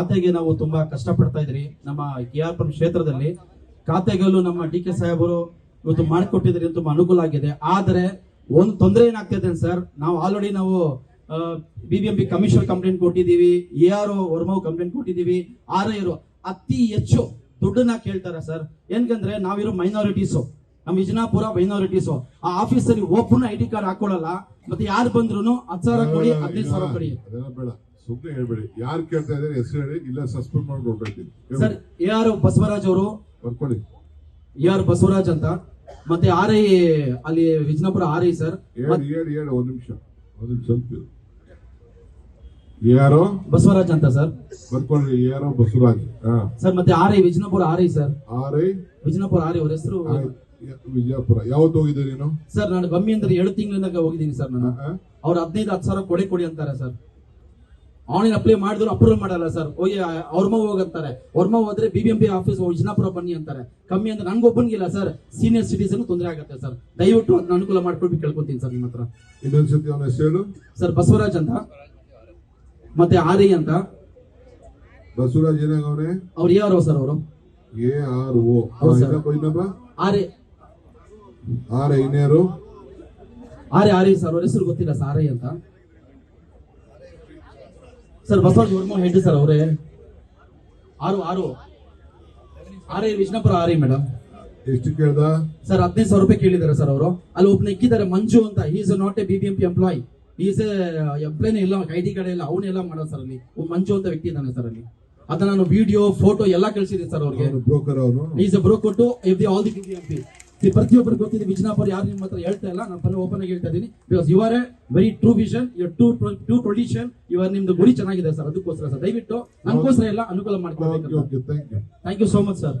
ಖಾತೆಗೆ ನಾವು ತುಂಬಾ ಕಷ್ಟಪಡ್ತಾ ಇದ್ರಿ. ನಮ್ಮ ಕೆ ಆರ್ ಪುರಂ ಕ್ಷೇತ್ರದಲ್ಲಿ ಖಾತೆಗಲ್ಲೂ ನಮ್ಮ ಡಿ ಕೆ ಸಾಹೇಬರು ಇವತ್ತು ಮಾಡಿಕೊಟ್ಟಿದ್ರಿ ತುಂಬಾ ಅನುಕೂಲ ಆಗಿದೆ. ಆದ್ರೆ ಒಂದು ತೊಂದರೆ ಏನಾಗ್ತಿದೆ ಸರ್? ನಾವು ಆಲ್ರೆಡಿ ನಾವು ಬಿಬಿಎಂಪಿ ಕಮಿಷನರ್ ಕಂಪ್ಲೇಂಟ್ ಕೊಟ್ಟಿದೀವಿ ಎ ಆರ್ ವರ್ಮೋ ಕಂಪ್ಲೇಂಟ್ ಕೊಟ್ಟಿದೀವಿ ಆರ್ ಐ ಅತಿ ಹೆಚ್ಚು ದುಡ್ಡನ್ನ ಕೇಳ್ತಾರೆ ಸರ್. ಏನಕಂದ್ರೆ ನಾವಿರೋ ಮೈನಾರಿಟೀಸು ನಮ್ಮ ವಿಜನಾಪುರ ಮೈನಾರಿಟೀಸು ಆ ಆಫೀಸಲ್ಲಿ ಓಪನ್ ಐ ಡಿ ಕಾರ್ಡ್ ಹಾಕೊಳ್ಳಲ್ಲ. ಮತ್ತೆ ಯಾರು ಬಂದ್ರು ಹತ್ತು ಸಾವಿರ ಕೊಡಿ, ಹದಿನೈದು ಸಾವಿರ ಕೊಡಿ. ಸುಮ್ಮನೆ ಹೇಳ್ಬೇಡಿ. ಯಾರು ಕೇಳ್ತಾ ಇದ್ದಾರೆ ಹೆಸರು ಹೇಳಿ ಇಲ್ಲ ಸಸ್ಪೆಂಡ್ ಮಾಡಿ ಹೊರಡ್ತೀನಿ ಸರ್ ಎ ಆರ್ ಬಸವರಾಜ್ ಅವರು ಬರ್ಕೊಳ್ಳಿ. ಎ ಆರ್ ಬಸವರಾಜ್ ಅಂತ. ಮತ್ತೆ ಆರ್ ಐ ಅಲ್ಲಿ ವಿಜಯಪುರ ಆರ್ ಐ ಸರ್. ಹೇಳಿ ಹೇಳಿ ಹೇಳಿ ಒಂದ್ ನಿಮಿಷ. ಒಂದ್ ನಿಮಿಷ ಸ್ವಲ್ಪ ಯಾರು? ಬಸವರಾಜ್ ಅಂತ ಸರ್. ಬರ್ಕೊಳ್ಳಿ ಯಾರೋ? ಬಸವರಾಜ್. ಸರ್ ಮತ್ತೆ R I Vijayapura R I sir. R I? Vijayapura R I ಅವ್ರ ಹೆಸರು ವಿಜಯಪುರ. ಯಾವತ್ತು ಹೋಗಿದ್ದೆ ನೀನು? ಸರ್ ನಾನು ಗಮ್ಮಿ ಅಂದ್ರೆ ಏಳು ತಿಂಗಳಿಂದ ಹೋಗಿದ್ದೀನಿ ಸರ್ ನಾನು? ಅವ್ರು ಹದಿನೈದು ಹತ್ತು ಸಾವಿರ ಕೊಡಿ ಕೊಡಿ ಅಂತಾರೆ ಸರ್. ಆನ್ಲೈನ್ ಅಪ್ಲೈ ಮಾಡಿದ್ರು ಅಪ್ರೂವ್ ಮಾಡಲ್ಲ ಸರ್ ಹೋಗಿ ಅವ್ರಮ್ಮ ಹೋಗಂತಾರೆ. ಅವ್ರಮ್ಮ ಹೋದ್ರೆ ಬಿಬಿಎಂಪಿ ಆಫೀಸ್ ವಿಜಯಪುರ ಬನ್ನಿ ಅಂತಾರೆ. ಕಮ್ಮಿ ಅಂದ್ರೆ ನನ್ಗೊಬ್ಬನಿಗಿಲ್ಲ ಸರ್ ಸೀನಿಯರ್ ಸಿಟಿಸನ್ ತೊಂದರೆ ಆಗುತ್ತೆ ಸರ್ ದಯವಿಟ್ಟು ಅದನ್ನ ಅನುಕೂಲ ಮಾಡ್ಕೊಂಡು ಕೇಳ್ಕೊತೀನಿ ಸರ್ ನಿಮ್ಮ ಹತ್ರ. ಇನ್ನೊಂದ್ಸತಿ ಹೇಳು. ಸರ್ ಬಸವರಾಜ್ ಅಂತ. ಮತ್ತೆ ಆರ್ ಅಂತ. ಬಸವರಾಜ್ ಏನಾಗವನೆ ಅವ್ರು? ಯಾರು ಸರ್ ಅವರು. A R O sir. ಇನ್ನೊಬ್ಬ ಆರೆ R I R R R sir ಅವ್ರ ಹೆಸರು ಗೊತ್ತಿಲ್ಲ ಸರ್ ಆರ್ ಅಂತ. Sir Basavaraj Varma head sir ಅವರೇ. ಆರು ಆರು. ಆರ್ ವಿಷ್ಣುಪುರ ಆರಿ ಮೇಡಮ್. ಎಷ್ಟು ಕೇಳ್ದ? ಸರ್ ಹದಿನೈದು ಸಾವಿರ ರೂಪಾಯಿ ಕೇಳಿದ್ದಾರೆ ಸರ್ ಅವರು. ಅಲ್ಲಿ ಒಬ್ಬನ ಇಕ್ಕಿದ್ದಾರೆ ಮಂಜು ಅಂತ. Is not A B BBMP employee is ಎಂಪ್ಲಾಯ್ನೇ ಇಲ್ಲ ಐ ಡಿ ಕಾರ್ಡ್ ಇಲ್ಲ ಅವನ್ನೆಲ್ಲ ಮಾಡೋದು ಸರ್ ಅಲ್ಲಿ. ಒಬ್ಬ ಮಂಜು ಅಂತ ವ್ಯಕ್ತಿ ಇದ್ದಾನೆ ಸರ್ ಅಲ್ಲಿ. ಅದನ್ನ ನಾನು ವಿಡಿಯೋ ಫೋಟೋ ಎಲ್ಲ ಕಳಿಸಿದ್ದೀನಿ ಸರ್ ಅವ್ರಿಗೆ. ಬ್ರೋಕರ್ ಅವರು is a broker to of the all the BBMP ಪ್ರತಿಯೊಬ್ಬರು ಗೊತ್ತಿದೆ ವಿಜಯಪುರ ಯಾರು ನಿಮ್ಮ ಹತ್ರ ಹೇಳ್ತಾ ಇಲ್ಲ ನಾನು ಓಪನ್ ಆಗಿ ಹೇಳ್ತಾ ಇದ್ದೀನಿ. Because you are a very true vision your to to tradition ಇವರ್ ನಿಮ್ದು ಗುರಿ ಚೆನ್ನಾಗಿದೆ ಸರ್ ಅದಕ್ಕೋಸ್ಕರ ಸರ್. ದಯವಿಟ್ಟು ನನಗೋಸ್ಕರ ಎಲ್ಲ ಅನುಕೂಲ ಮಾಡ್ಕೊಳ್ಬೇಕು you thank you so much sir